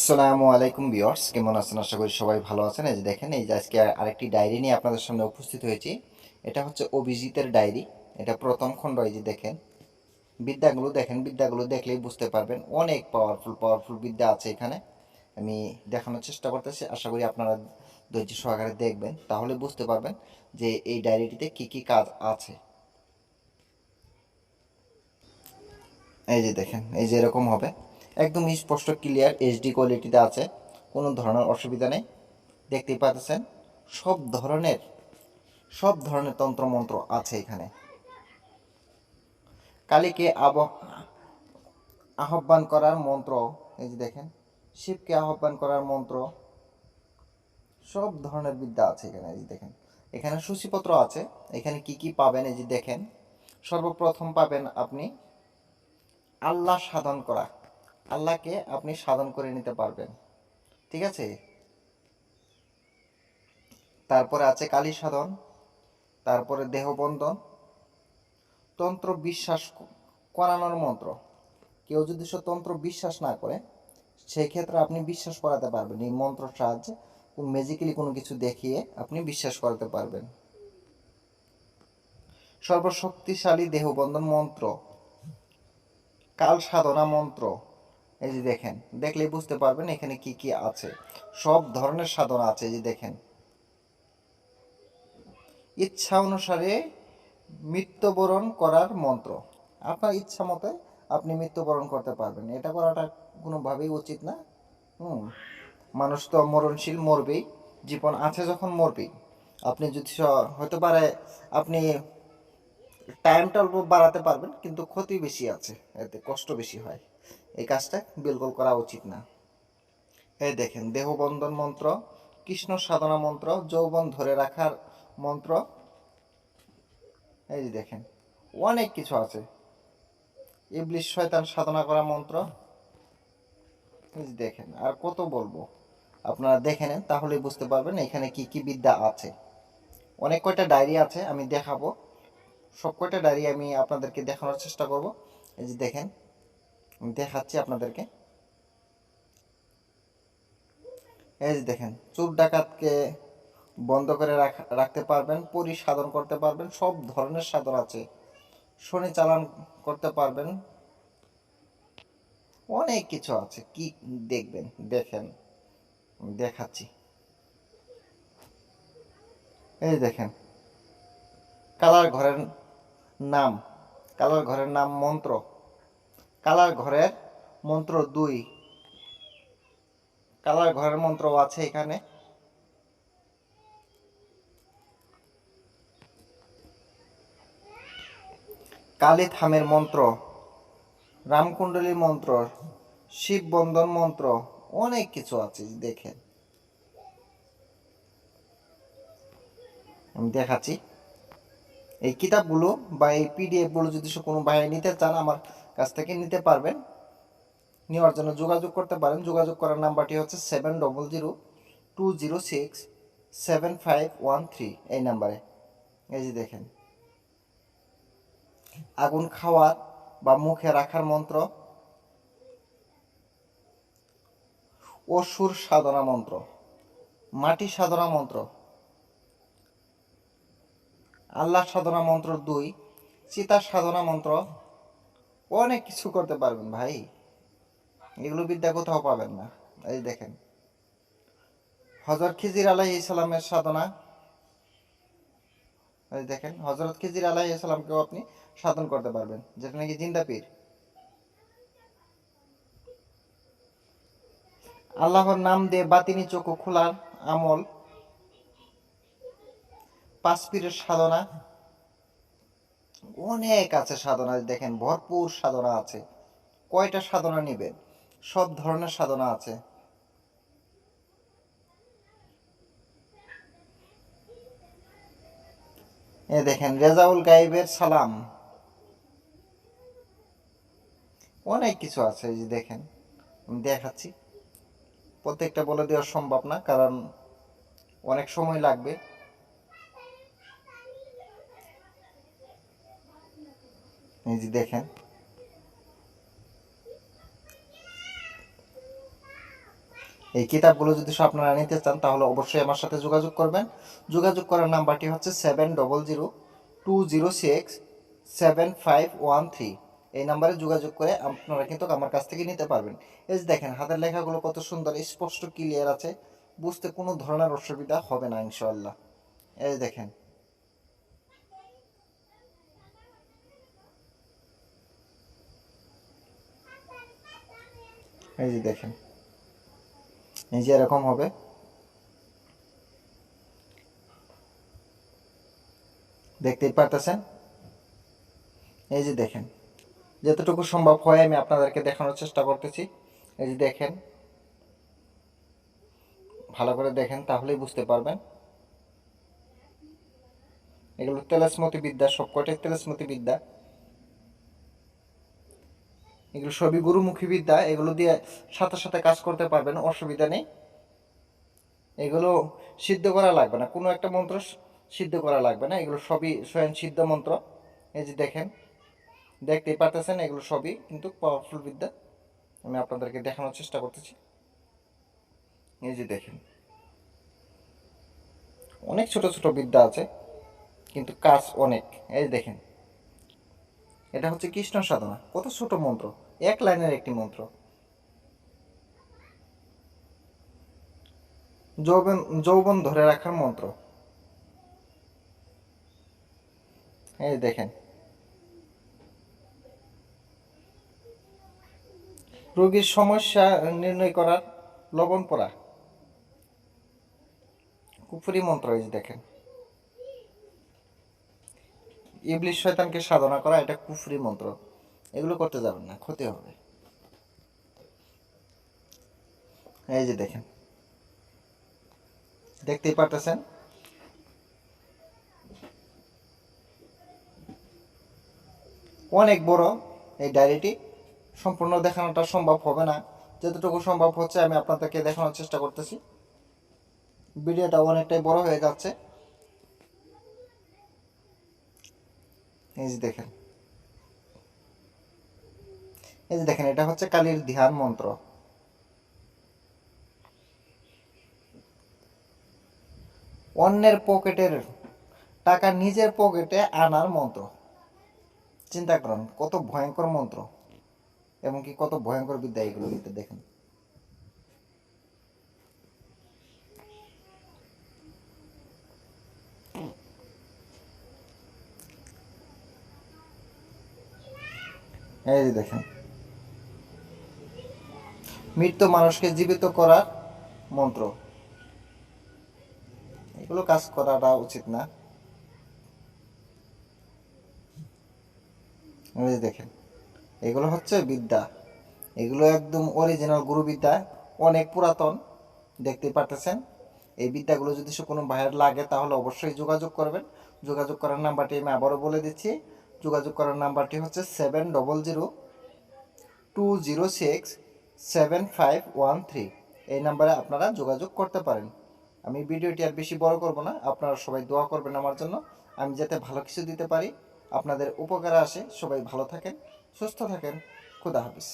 আসসালামু আলাইকুম বিয়ার্স কেমন আছেন? আশা করি সবাই ভালো আছেন। এই যে দেখেন, এই যে আজকে আরেকটি ডায়েরি নিয়ে আপনাদের সামনে উপস্থিত হয়েছি। এটা হচ্ছে অভিজিতের ডায়েরি। এটা প্রথম খণ্ড, এই যে দেখেন। বিদ্যাগুলো দেখেন, বিদ্যাগুলো দেখলেই বুঝতে পারবেন। অনেক পাওয়ারফুল পাওয়ারফুল বিদ্যা আছে এখানে। আমি দেখানোর চেষ্টা করতেছি। আশা করি আপনারা ধৈর্য সহকারে দেখবেন। তাহলে বুঝতে পারবেন যে এই ডায়েরিটিতে কি কি কাজ আছে। এই যে দেখেন, এই যে এরকম হবে। একদম স্পষ্ট ক্লিয়ার এইচডি কোয়ালিটিতে আছে, কোনো ধরনের অসুবিধা নেই। দেখতেই পাচ্ছেন, সব ধরনের সব ধরনের তন্ত্রমন্ত্র আছে এখানে। কালীকে আব, আহ্বান করার মন্ত্র, এই যে দেখেন, শিবকে আহ্বান করার মন্ত্র, সব ধরনের বিদ্যা আছে এখানে, এই যে দেখেন। এখানে সূচিপত্র আছে, এখানে কি কি পাবেন, এই যে দেখেন। সর্বপ্রথম পাবেন আপনি আল্লাহ সাধন করা। আল্লাহকে আপনি সাধন করে নিতে পারবেন। ঠিক আছে? তারপরে আছে কালী সাধন, তারপরে দেহবন্ধন, তন্ত্র বিশ্বাস করানোর মন্ত্র। কেউ যদি সে তন্ত্র বিশ্বাস না করে সেই ক্ষেত্রে আপনি বিশ্বাস করাতে পারবেন এই মন্ত্র সাহায্যে ম্যাজিক্যালি কোনো কিছু দেখিয়ে আপনি বিশ্বাস করাতে পারবেন। সর্বশক্তিশালী দেহবন্ধন মন্ত্র। কাল সাধনা মন্ত্র। এই যে দেখেন, দেখলেই বুঝতে পারবেন এখানে কি কি আছে। সব ধরনের সাধনা আছে এই যে দেখেন। ইচ্ছা অনুসারে মৃত্যুবরণ করার মন্ত্র। আপনার ইচ্ছা মতে আপনি মৃত্যুবরণ করতে পারবেন। এটা করাটা কোনোভাবেই উচিত না। হুম, মানুষ তো মরণশীল মরবেই, জীবন আছে যখন মরবেই। আপনি যদি হতে পারে আপনি টাইমটা অল্প বাড়াতে পারবেন, কিন্তু ক্ষতি বেশি আছে, এতে কষ্ট বেশি হয়। এই কাজটা বিলকুল করা উচিত না। এই দেখেন, দেহবন্ধন মন্ত্র, কৃষ্ণ সাধনা মন্ত্র, যৌবন ধরে রাখার মন্ত্র। এই যে দেখেন, অনেক কিছু আছে। ইবলিশ শয়তান সাধনা করা মন্ত্র। এই যে দেখেন, আর কত বলব? আপনারা দেখে নেন, তাহলেই বুঝতে পারবেন এখানে কি কি বিদ্যা আছে। অনেক কয়টা ডায়েরি আছে, আমি দেখাবো। সব কয়টা ডায়েরি আমি আপনাদেরকে দেখানোর চেষ্টা করব। এই যে দেখেন দেখাচ্ছি আপনাদেরকে। এই যে দেখেন, চোর ডাকাতকে বন্ধ করে রাখ- রাখতে পারবেন পরি সাধন করতে পারবেন, সব ধরনের সাধন আছে। শনি চালান করতে পারবেন। অনেক কিছু আছে, কি দেখবেন? দেখেন দেখাচ্ছি। এই দেখেন, কালার ঘরের নাম, কালার ঘরের নাম মন্ত্র। কালার ঘরের মন্ত্র দুই। কালার ঘরের মন্ত্র আছে এখানে। কালী থামের মন্ত্র, রামকুণ্ডলী মন্ত্র শিব বন্ধন মন্ত্র, অনেক কিছু আছে, দেখেন। আমি দেখাচ্ছি। এই কিতাবগুলো বা এই পিডিএফগুলো যদি কোনো ভাই নিতে চান, আমার কাছ থেকে নিতে পারবেন। নেওয়ার জন্য যোগাযোগ করতে পারেন। যোগাযোগ করার নাম্বারটি হচ্ছে seven double zero two zero six seven five one three এই নাম্বারে। এই যে দেখেন। আগুন খাওয়ার বা মুখে রাখার মন্ত্র। অসুর সাধনা মন্ত্র। মাটি সাধনা মন্ত্র। আল্লাহ সাধনা মন্ত্র দুই, চিতা সাধনা মন্ত্র। অনেক কিছু করতে পারবেন ভাই। এগুলো বিদ্যা কোথাও পাবেন না। এই দেখেন। হজরত খিজির আলাহ ইসলামের সাধনা। এই দেখেন হজরত খিজির আলাহ ইসলামকেও আপনি সাধন করতে পারবেন। যেটা নাকি জিন্দা পীর। আল্লাহর নাম দিয়ে বাতিনি চোখ খোলার আমল। পাঁচ পীরের সাধনা। অনেক আছে সাধনা, দেখেন ভরপুর সাধনা আছে। কয়টা সাধনা নেবেন? সব ধরনের সাধনা আছে। এ দেখেন, রেজাউল গাইবের সালাম। অনেক কিছু আছে, এই যে দেখেন, আমি দেখাচ্ছি। প্রত্যেকটা বলে দেওয়া সম্ভব না, কারণ অনেক সময় লাগবে। এই যে দেখেন। এই কিতাবগুলো যদি সব আপনারা নিতে চান, তাহলে অবশ্যই আমার সাথে যোগাযোগ করবেন। যোগাযোগ করার নাম্বারটি হচ্ছে seven double zero two zero six seven five one three এই নাম্বারে যোগাযোগ করে আপনারা কিন্তু আমার কাছ থেকে নিতে পারবেন। এই যে দেখেন, হাতের লেখাগুলো কত সুন্দর, স্পষ্ট ক্লিয়ার আছে। বুঝতে কোনো ধরনের অসুবিধা হবে না ইনশাল্লাহ এই দেখেন এই যে দেখেন। এই যে এরকম হবে। দেখতেই পারতেছেন? এই যে দেখেন। যতটুকু সম্ভব হয় আমি আপনাদেরকে দেখানোর চেষ্টা করতেছি। এই যে দেখেন। ভালো করে দেখেন, তাহলেই বুঝতে পারবেন। এগুলো তেলাসমতি বিদ্যা সবকটাই তেলাসমতি বিদ্যা এগুলো সবই গুরুমুখী বিদ্যা, এগুলো দিয়ে সাথে সাথে কাজ করতে পারবেন, অসুবিধা নেই। এগুলো সিদ্ধ করা লাগবে না, কোনো একটা মন্ত্র সিদ্ধ করা লাগবে না, এগুলো সবই স্বয়ং সিদ্ধ মন্ত্র। এই যে দেখেন, দেখতেই পারতেছেন, এগুলো সবই কিন্তু পাওয়ারফুল বিদ্যা। আমি আপনাদেরকে দেখানোর চেষ্টা করতেছি। এই যে দেখেন, অনেক ছোট ছোট বিদ্যা আছে, কিন্তু কাজ অনেক। এই দেখেন এটা হচ্ছে কৃষ্ণ সাধনা। কত ছোট মন্ত্র? এক লাইনের একটি মন্ত্র। যৌবন যৌবন ধরে রাখার মন্ত্র। এই দেখেন। রোগীর সমস্যা নির্ণয় করার লবণ পড়া। কুফুরি মন্ত্র এই দেখেন। ইবলিশ শয়তানকে সাধনা করা এটা কুফরি মন্ত্র। এগুলো করতে যাবেন না, ক্ষতি হবে। এই যে দেখেন। দেখতেই পারতেছেন? অনেক বড় এই ডায়েরিটি। সম্পূর্ণ দেখানোটা সম্ভব হবে না। যতটুকু সম্ভব হচ্ছে আমি আপনাদেরকে দেখানোর চেষ্টা করতেছি। ভিডিওটা অনেকটাই বড় হয়ে যাচ্ছে। এই যে দেখেন। এই যে দেখেন, এটা হচ্ছে কালীর ধ্যান মন্ত্র। অন্যের পকেটের টাকা নিজের পকেটে আনার মন্ত্র। চিন্তা করুন, কত ভয়ঙ্কর মন্ত্র। এবং কি কত ভয়ঙ্কর বিদ্যা এগুলো দেখেন। এই যে দেখেন। মৃত্যু মানুষকে জীবিত করার মন্ত্র। এগুলো কাজ করাটা উচিত না। দেখেন, এগুলো হচ্ছে বিদ্যা। এগুলো একদম অরিজিনাল গুরুবিদ্যা, অনেক পুরাতন, দেখতে পারতেছেন? এই বিদ্যাগুলো যদি কোনো ভাইয়ের লাগে, তাহলে অবশ্যই যোগাযোগ করবেন। যোগাযোগ করার নাম্বারটি আমি আবারও বলে দিচ্ছি। যোগাযোগ করার নাম্বারটি হচ্ছে seven double zero two zero six seven five one three. এই নাম্বারে আপনারা যোগাযোগ করতে পারেন। আমি ভিডিওটি আর বেশি বড় করব না, আপনারা সবাই দোয়া করবেন আমার জন্য। আমি যাতে ভালো কিছু দিতে পারি, আপনাদের উপকারে আসে। সবাই ভালো থাকেন, সুস্থ থাকেন। খুদা হাফিজ।